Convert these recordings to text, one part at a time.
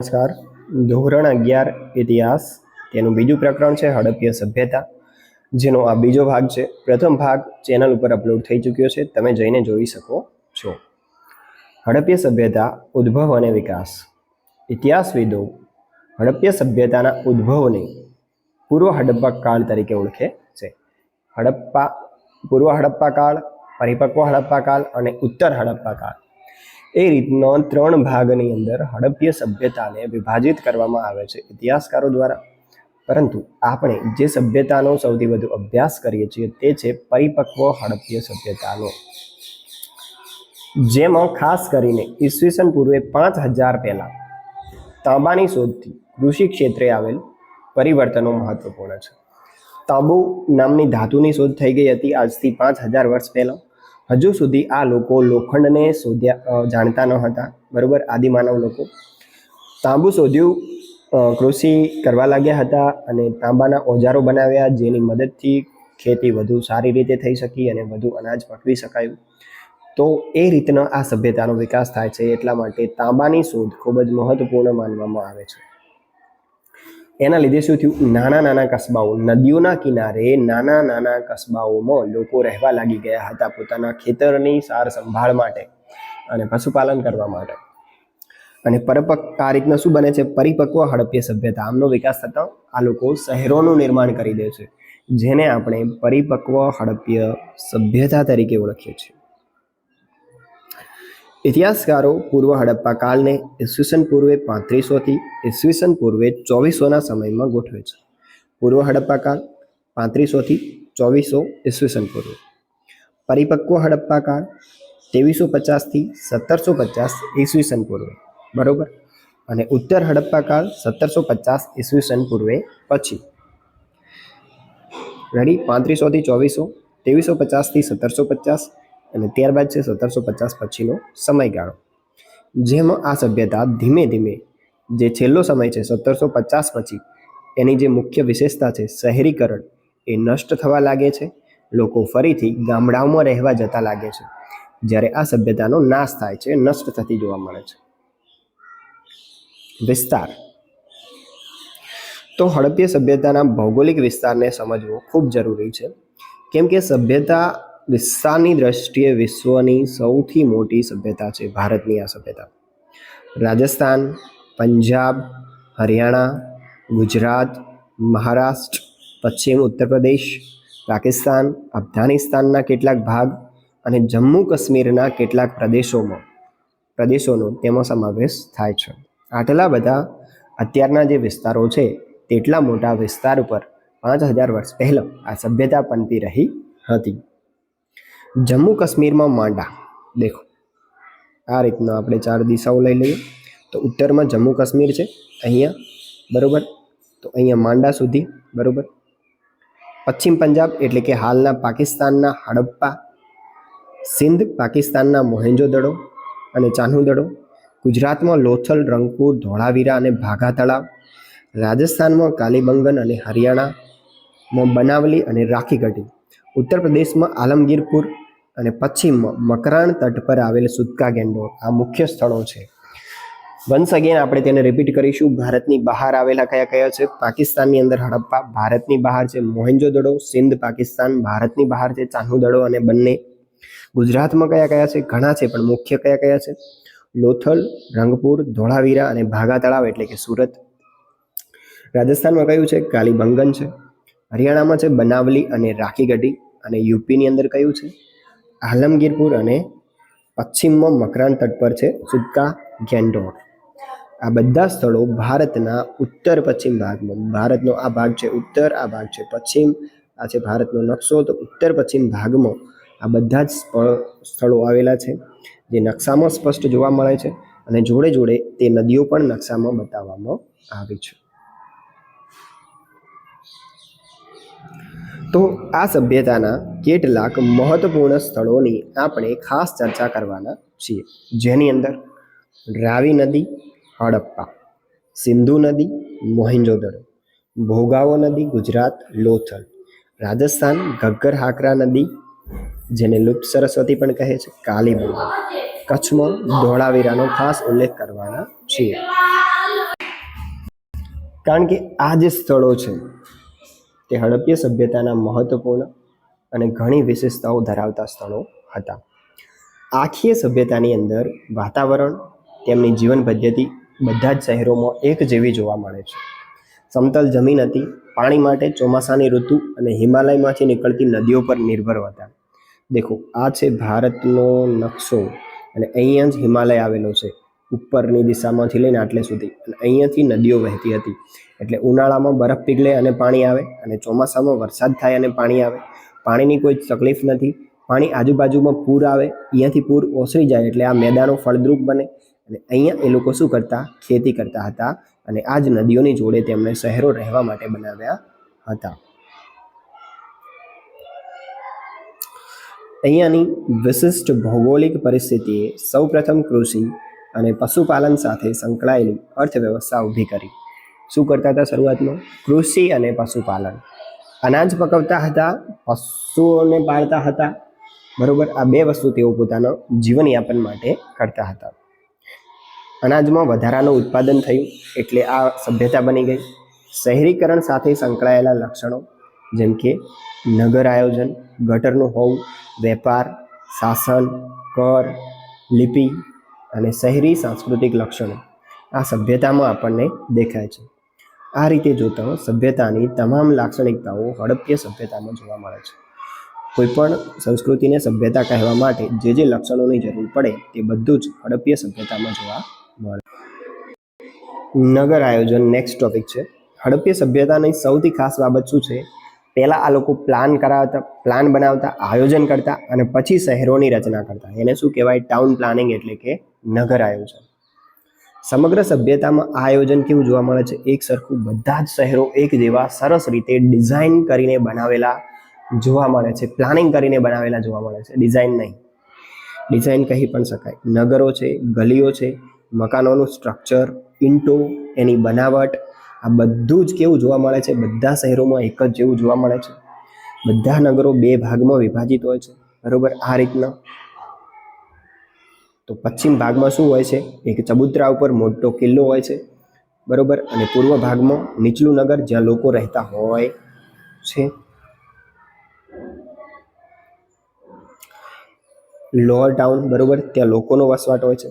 નમસ્કાર. ધોરણ અગિયાર ઇતિહાસ. તેનું બીજું પ્રકરણ છે હડપ્પીય સભ્યતા, જેનો આ બીજો ભાગ છે. પ્રથમ ભાગ ચેનલ ઉપર અપલોડ થઈ ચૂક્યો છે. તમે જઈને જોઈ શકો છો. હડપ્પીય સભ્યતા, ઉદ્ભવ અને વિકાસ. ઇતિહાસવિદો હડપ્પીય સભ્યતાના ઉદ્ભવને પૂર્વ હડપ્પા કાળ તરીકે ઓળખે છે. હડપ્પા, પૂર્વ હડપ્પા કાળ, પરિપક્વ હડપ્પા કાળ અને ઉત્તર હડપ્પા કાળ. એ રીતનો ત્રણ ભાગની અંદર હડપ્પીય સભ્યતાને વિભાજિત કરવામાં આવે છે ઇતિહાસકારો દ્વારા. પરંતુ આપણે જે સભ્યતાનો સૌથી વધુ અભ્યાસ કરીએ છીએ તે છે પરિપક્વ હડપ્પીય સભ્યતાનો. જેમાં ખાસ કરીને ઈસવીસન પૂર્વે પાંચ હજાર પહેલાં તાંબાની શોધથી કૃષિ ક્ષેત્રે આવેલ પરિવર્તનો મહત્વપૂર્ણ છે. તાંબુ નામની ધાતુની શોધ થઈ ગઈ હતી આજથી પાંચ હજાર વર્ષ પહેલાં. હજુ સુધી આ લોકો લોખંડને શોધ્યા જાણતા ન હતા. બરાબર? આદિમાનવ લોકો. તાંબુ શોધ્યું કૃષિ કરવા લાગ્યા હતા અને તાંબાના ઓજારો બનાવ્યા જેની મદદથી ખેતી વધુ સારી રીતે થઈ શકી અને વધુ અનાજ પકવી શકાયું. તો એ રીતનો આ સભ્યતાનો વિકાસ થાય છે એટલા માટે તાંબાની શોધ ખૂબ જ મહત્વપૂર્ણ માનવામાં આવે છે. એના લીધે શું થયું? નાના નાના કસ્બાઓ, નદીઓના કિનારે નાના નાના કસ્બાઓમાં લોકો રહેવા લાગી ગયા હતા પોતાના ખેતરની સાર સંભાળ માટે અને પશુપાલન કરવા માટે. અને પરપક આ રીતના શું બને છે? પરિપક્વ હડપ્ય સભ્યતા. આમનો વિકાસ થતાં આ લોકો શહેરોનું નિર્માણ કરી દે છે, જેને આપણે પરિપક્વ હડપ્ય સભ્યતા તરીકે ઓળખીએ છીએ. ઇતિહાસકારો પૂર્વ હડપ્પા કાળને ઈસવીસન પૂર્વે પાંત્રીસોથી ઈસવીસન પૂર્વે ચોવીસોના સમયમાં ગોઠવે છે. પૂર્વ હડપ્પા કાળ પાંત્રીસોથી ચોવીસો ઈસવીસન પૂર્વે. પરિપક્વ હડપ્પા કાળ ત્રેવીસો પચાસથી સત્તરસો પચાસ ઈસવીસન પૂર્વે. બરોબર? અને ઉત્તર હડપ્પા કાળ સત્તરસો પચાસ ઈસવીસન પૂર્વે પછી. રેડી પાંત્રીસોથી ચોવીસો, ત્રેવીસો પચાસથી સત્તરસો પચાસ અને ત્યારબાદ છે સત્તરસો પચાસ પછીનો સમયગાળો. જેમાં આ સભ્યતા ધીમે ધીમે જે છેલ્લો સમય છે સત્તરસો પચાસ પછી એની જે મુખ્ય વિશેષતા છે શહેરીકરણ એ નષ્ટ થવા લાગે છે. લોકો ફરીથી ગામડાઓમાં રહેવા જતા લાગે છે. જ્યારે આ સભ્યતાનો નાશ થાય છે, નષ્ટ થતી જોવા મળે છે. વિસ્તાર. તો હડપ્ય સભ્યતાના ભૌગોલિક વિસ્તારને સમજવો ખૂબ જરૂરી છે. કેમ કે સભ્યતા વિસ્તારની દ્રષ્ટિએ વિશ્વની સૌથી મોટી સભ્યતા છે, ભારતની આ સભ્યતા. રાજસ્થાન, પંજાબ, હરિયાણા, ગુજરાત, મહારાષ્ટ્ર, પશ્ચિમ ઉત્તર પ્રદેશ, પાકિસ્તાન, અફઘાનિસ્તાનના કેટલાક ભાગ અને જમ્મુ કાશ્મીરના કેટલાક પ્રદેશોમાં, પ્રદેશોનો તેમાં સમાવેશ થાય છે. આટલા બધા અત્યારના જે વિસ્તારો છે, તેટલા મોટા વિસ્તાર ઉપર પાંચ હજાર વર્ષ પહેલાં આ સભ્યતા પનપી રહી હતી. જમ્મુ કાશ્મીરમાં માંડા. દેખો, આ રીતના આપણે ચાર દિશાઓ લઈ લઈએ. તો ઉત્તરમાં જમ્મુ કાશ્મીર છે, અહીંયા, બરોબર? તો અહીંયા માંડા સુધી, બરોબર? પશ્ચિમ પંજાબ એટલે કે હાલના પાકિસ્તાનના હડપ્પા, સિંધ પાકિસ્તાનના મોહેન્જો દડો અને ચાહુ દડો ગુજરાતમાં લોથલ, રંગપુર, ધોળાવીરા અને ભાગા તળાવ, રાજસ્થાનમાં કાલીબંગન અને હરિયાણામાં બનાવલી અને રાખીગઢી. ઉત્તર પ્રદેશમાં આલમગીરપુર અને પશ્ચિમમાં મકરાણ તટ પર આવેલ સુતકા ગેંડોળ આ મુખ્ય સ્થળો છે. વન્સ અગેન આપણે તેને રિપીટ કરીશું. ભારતની બહાર આવેલા કયા કયા છે? પાકિસ્તાનની અંદર હડપ્પા ભારતની બહાર છે. મોહેન્જો દડો, સિંધ પાકિસ્તાન ભારતની બહાર છે. ચાહુ દડો અને બંને. ગુજરાતમાં કયા કયા છે? ઘણા છે, પણ મુખ્ય કયા કયા છે? લોથલ, રંગપુર, ધોળાવીરા અને ભાગા તળાવ એટલે કે સુરત. રાજસ્થાનમાં કયું છે? કાલીબંગન છે. હરિયાણામાં છે બનાવલી અને રાખીગઢી અને યુપીની અંદર કયું છે? આલમગીરપુર અને પશ્ચિમમાં મકરાન તટ પર છે સુદકા ગેન્ડોર આ બધા સ્થળો ભારતના ઉત્તર પશ્ચિમ ભાગમાં. ભારતનો આ ભાગ છે ઉત્તર, આ ભાગ છે પશ્ચિમ, આ છે ભારતનો નકશો. તો ઉત્તર પશ્ચિમ ભાગમાં આ બધા જ સ્થળો આવેલા છે જે નકશામાં સ્પષ્ટ જોવા મળે છે અને જોડે જોડે તે નદીઓ પણ નકશામાં બતાવવામાં આવી છે. તો આ સભ્યતાના કેટલાક મહત્વપૂર્ણ સ્થળોની આપણે ખાસ ચર્ચા કરવાના છીએ. જેની અંદર રાવી નદી, હડપ્પા, સિંધુ નદી મોહિંજોદડો ભોગાવો નદી, ગુજરાત, લોથલ, રાજસ્થાન, ઘગ્ગર હાકરા નદી, જેને લુપ્ત સરસ્વતી પણ કહે છે કાલીબંગન કચ્છમાં ધોળાવીરાનો ખાસ ઉલ્લેખ કરવાના છીએ. કારણ કે આ જે સ્થળો છે તે હડપ્ય સભ્યતાના મહત્વપૂર્ણ અને ઘણી વિશેષતાઓ ધરાવતા સ્થળો હતા. આખીય સભ્યતાની અંદર વાતાવરણ, તેમની જીવન પદ્ધતિ બધા જ શહેરોમાં એક જેવી જોવા મળે છે. સમતલ જમીન હતી, પાણી માટે ચોમાસાની ઋતુ અને હિમાલયમાંથી નીકળતી નદીઓ પર નિર્ભર હતા. દેખો, આ છે ભારતનો નકશો અને અહીંયા જ હિમાલય આવેલો છે. ઉપરની દિશામાંથી લઈને આટલે સુધી અને અહીંયાથી નદીઓ વહેતી હતી. એટલે ઉનાળામાં બરફ પીગળે અને પાણી આવે અને ચોમાસામાં વરસાદ થાય અને પાણી આવે. પાણીની કોઈ તકલીફ નથી. પાણી આજુબાજુમાં પૂર આવે, અહીંયાથી પૂર ઓસરી જાય એટલે આ મેદાનો ફળદ્રુપ બને અને અહીંયા એ લોકો શું કરતા? ખેતી કરતા હતા અને આ જ નદીઓની જોડે તેમણે શહેરો રહેવા માટે બનાવ્યા હતા. અહીંયાની વિશિષ્ટ ભૌગોલિક પરિસ્થિતિએ સૌપ્રથમ કૃષિ અને પશુપાલન સાથે સંકળાયેલી અર્થવ્યવસ્થા ઊભી કરી. શું કરતા હતા શરૂઆતમાં? કૃષિ અને પશુપાલન. અનાજ પકવતા હતા, પશુઓને પાળતા હતા. બરાબર, આ બે વસ્તુ તેઓ પોતાના જીવનયાપન માટે કરતા હતા. અનાજમાં વધારાનું ઉત્પાદન થયું, એટલે આ સભ્યતા બની ગઈ. શહેરીકરણ સાથે સંકળાયેલા લક્ષણો, જેમ કે નગર આયોજન, ગટરનું હોવું, વેપાર, શાસન, કર, લિપિ અને શહેરી સાંસ્કૃતિક લક્ષણો. આ સભ્યતામાં આપણને દેખાય છે. આ રીતે જોતા સભ્યતાની તમામ લાક્ષણિકતાઓ હડપ્ય સભ્યતામાં જોવા મળે છે. કોઈપણ સંસ્કૃતિને સભ્યતા કહેવા માટે જે જે લક્ષણોની જરૂર પડે તે બધું જ હડપ્ય સભ્યતામાં જોવા મળે. નગર આયોજન નેક્સ્ટ ટોપિક છે. હડપ્ય સભ્યતાની સૌથી ખાસ બાબત શું છે? પહેલાં આ લોકો પ્લાન કરાવતા પ્લાન બનાવતા, આયોજન કરતા અને પછી શહેરોની રચના કરતા. એને શું કહેવાય? ટાઉન પ્લાનિંગ એટલે કે નગર આયોજન. સમગ્ર સભ્યતામાં આ આયોજન કેવું જોવા મળે છે? એક સરખું બધા જ શહેરો એક જેવા સરસ રીતે ડિઝાઇન કરીને બનાવેલા જોવા મળે છે. પ્લાનિંગ કરીને બનાવેલા જોવા મળે છે. ડિઝાઇન નહીં. ડિઝાઇન કહી પણ શકાય. નગરો છે, ગલીઓ છે, મકાનોનું સ્ટ્રક્ચર ઇન્ટો એની બનાવટ, આ બધું જ કેવું જોવા મળે છે. બધા શહેરોમાં એક જ જેવું જોવા મળે છે. બધા નગરો બે ભાગમાં વિભાજિત હોય છે. બરાબર? આ રીતના તો પશ્ચિમ ભાગમાં શું હોય છે? એક ચબુતરા ઉપર મોટો કિલ્લો હોય છે, બરોબર? અને પૂર્વ ભાગમાં નીચલું નગર જ્યાં લોકો રહેતા હોય છે. લોઅર ટાઉન, બરોબર? ત્યાં લોકોનો વસવાટ હોય છે.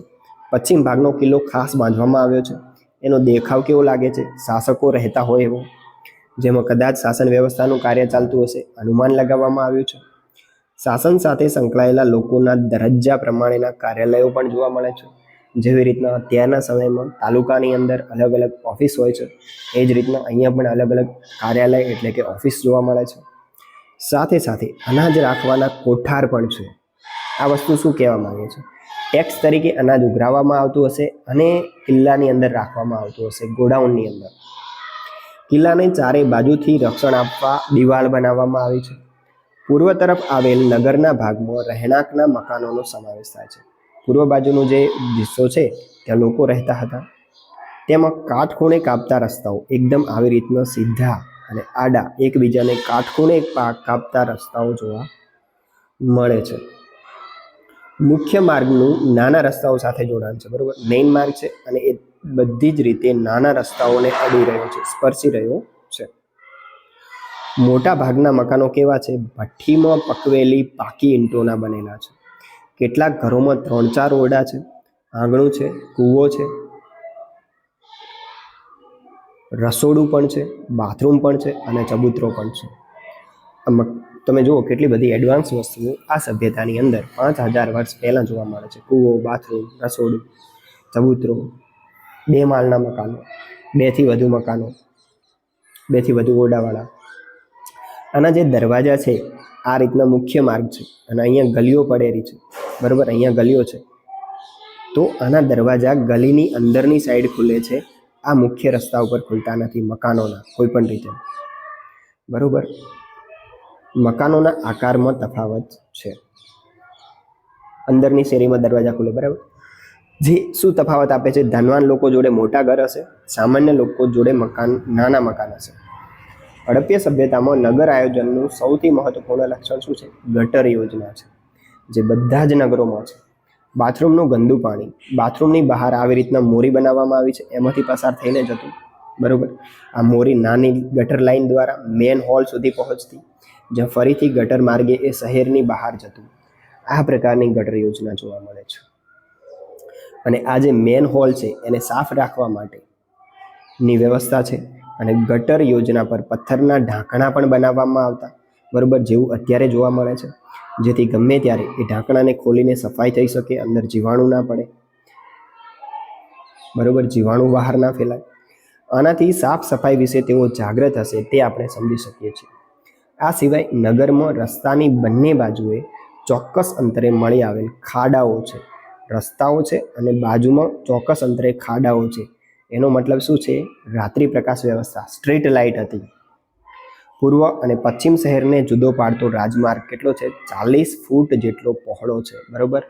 પશ્ચિમ ભાગનો કિલ્લો ખાસ બાંધવામાં આવ્યો છે. એનો દેખાવ કેવો લાગે છે? શાસકો રહેતા હોય એવો, જેમાં કદાચ શાસન વ્યવસ્થાનું કાર્ય ચાલતું હશે. અનુમાન લગાવવામાં આવ્યું છે. શાસન સાથે સંકળાયેલા લોકોના દરજ્જા પ્રમાણેના કાર્યાલયો પણ જોવા મળે છે. જેવી રીતના અત્યારના સમયમાં તાલુકાની અંદર અલગ અલગ ઓફિસ હોય છે. એ જ રીતના અહીંયા પણ અલગ અલગ કાર્યાલય એટલે કે ઓફિસ જોવા મળે છે. સાથે સાથે અનાજ રાખવાના કોઠાર પણ છે. આ વસ્તુ શું કહેવા માંગે છે? ટેક્સ તરીકે અનાજ ઉઘરાવવામાં આવતું હશે અને કિલ્લાની અંદર રાખવામાં આવતું હશે, ગોડાઉનની અંદર. કિલ્લાને ચારે બાજુથી રક્ષણ આપવા દિવાલ બનાવવામાં આવી છે. પૂર્વ તરફ આવેલ નગરના ભાગમાં રહેણાંકના મકાનોનો સમાવેશ થાય છે. પૂર્વ બાજુનો જે હિસ્સો છે, ત્યાં લોકો રહેતા હતા. તેમાં કાટખૂણે કાપતા રસ્તાઓ એકદમ આવી રીતના સીધા અને આડા એકબીજાને કાટખૂણે કાપતા રસ્તાઓ જોવા મળે છે. મુખ્ય માર્ગનું નાના રસ્તાઓ સાથે જોડાણ છે, બરાબર? મેઇન માર્ગ છે અને એ બધી જ રીતે નાના રસ્તાઓને અડી રહ્યો છે, સ્પર્શી રહ્યો મોટા ભાગના મકાનો કેવા છે? ભઠ્ઠીમાં પકવેલી પાકી ઈંટોના બનેલા છે. કેટલાક ઘરોમાં ત્રણ ચાર ઓરડા છે, આંગણું છે, કૂવો છે, રસોડું પણ છે, બાથરૂમ પણ છે અને ચબૂતરો પણ છે. તમે જુઓ કેટલી બધી એડવાન્સ વસ્તુઓ આ સભ્યતાની અંદર પાંચ હજાર વર્ષ પહેલાં જોવા મળે છે. કૂવો, બાથરૂમ, રસોડું, ચબૂતરો, બે માળના મકાનો બેથી વધુ મકાનો બેથી વધુ ઓરડાવાળા આના જે દરવાજા છે, આ રીતના મુખ્ય માર્ગ છે. અને અહીંયા ગલીઓ પડેલી છે. બરાબર? અહીંયા ગલીઓ છે. તો આના દરવાજા ગલીની અંદરની સાઈડ ખુલે છે. આ મુખ્ય રસ્તા ઉપર ખુલતા નથી મકાનોના, કોઈ પણ રીતે. બરાબર? મકાનોના આકારમાં તફાવત છે. અંદરની શેરીમાં દરવાજા ખુલે, બરાબર? જે શું તફાવત આપે છે? ધનવાન લોકો જોડે મોટા ઘર હશે, સામાન્ય લોકો જોડે મકાન, નાના મકાન હશે. હડપ્ય સભ્યતામાં નગર આયોજનનું સૌથી મહત્વપૂર્ણ લક્ષણ શું છે? ગટર યોજના છે, જે બધા જ નગરોમાં છે. બાથરૂમનું ગંદુ પાણી, બાથરૂમની બહાર આવી રીતના મોરી બનાવવામાં આવી છે, એમાંથી પસાર થઈને જતું બરોબર? આ મોરી નાની ગટર લાઇન દ્વારા મેન હોલ સુધી પહોંચતી, જ્યાં ફરીથી ગટર માર્ગે એ શહેરની બહાર જતું. આ પ્રકારની ગટર યોજના જોવા મળે છે. અને આ જે મેન હોલ છે, એને સાફ રાખવા માટે ની વ્યવસ્થા છે. અને ગટર યોજના પર પથ્થરના ઢાંકણા પણ બનાવવામાં આવતા, બરોબર, જેવું અત્યારે જોવા મળે છે. જેથી ગમે ત્યારે એ ઢાંકણાને ખોલીને સફાઈ થઈ શકે, અંદર જીવાણું ના પડે. બરોબર, જીવાણુ બહાર ના ફેલાય. આનાથી સાફ સફાઈ વિશે તેઓ જાગૃત હશે તે આપણે સમજી શકીએ છીએ. આ સિવાય નગરમાં રસ્તાની બંને બાજુએ ચોક્કસ અંતરે મળી આવેલ ખાડાઓ છે. રસ્તાઓ છે અને બાજુમાં ચોક્કસ અંતરે ખાડાઓ છે. એનો મતલબ શું છે? રાત્રિ પ્રકાશ વ્યવસ્થા, સ્ટ્રીટ લાઇટ હતી. પૂર્વ અને પશ્ચિમ શહેરને જુદો પાડતો રાજમાર્ગ કેટલો છે? ચાલીસ ફૂટ જેટલો પહોળો છે, બરોબર?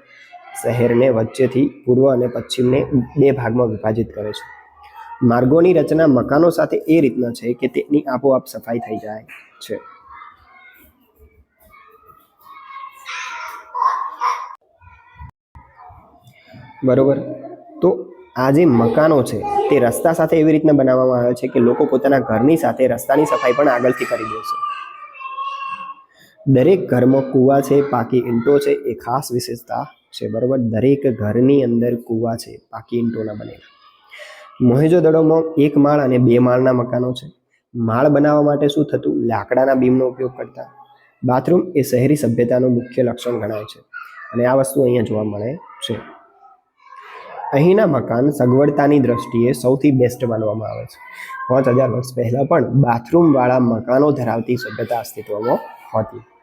શહેરને વચ્ચેથી પૂર્વ અને પશ્ચિમને બે ભાગમાં વિભાજિત કરે છે. માર્ગોની રચના મકાનો સાથે એ રીતના છે કે તેની આપોઆપ સફાઈ થઈ જાય છે. બરોબર? તો આ જે મકાનો છે, તે રસ્તા સાથે એવી રીતના બનાવવામાં આવે છે કે લોકો પોતાના ઘરની સાથે રસ્તાની સફાઈ પણ આગળથી કરી દે છે. દરેક ઘરમાં કૂવા છે, પાકી ઈંટો છે, એ ખાસ વિશેષતા છે, બરોબર? દરેક ઘરની અંદર કૂવા છે, પાકી ઈંટોના બનેલા. મોહેજો દડોમાં એક માળ અને બે માળના મકાનો છે. માળ બનાવવા માટે શું થતું? લાકડાના બીમનો ઉપયોગ કરતા. બાથરૂમ એ શહેરી સભ્યતાનું મુખ્ય લક્ષણ ગણાય છે. અને આ વસ્તુ અહીંયા જોવા મળે છે. અહીંના મકાન સગવડતાની દ્રષ્ટિએ સૌથી બેસ્ટ માનવામાં આવે છે. પાંચ હજાર વર્ષ પહેલાં પણ બાથરૂમવાળા મકાનો ધરાવતી સભ્યતા અસ્તિત્વમાં હતી.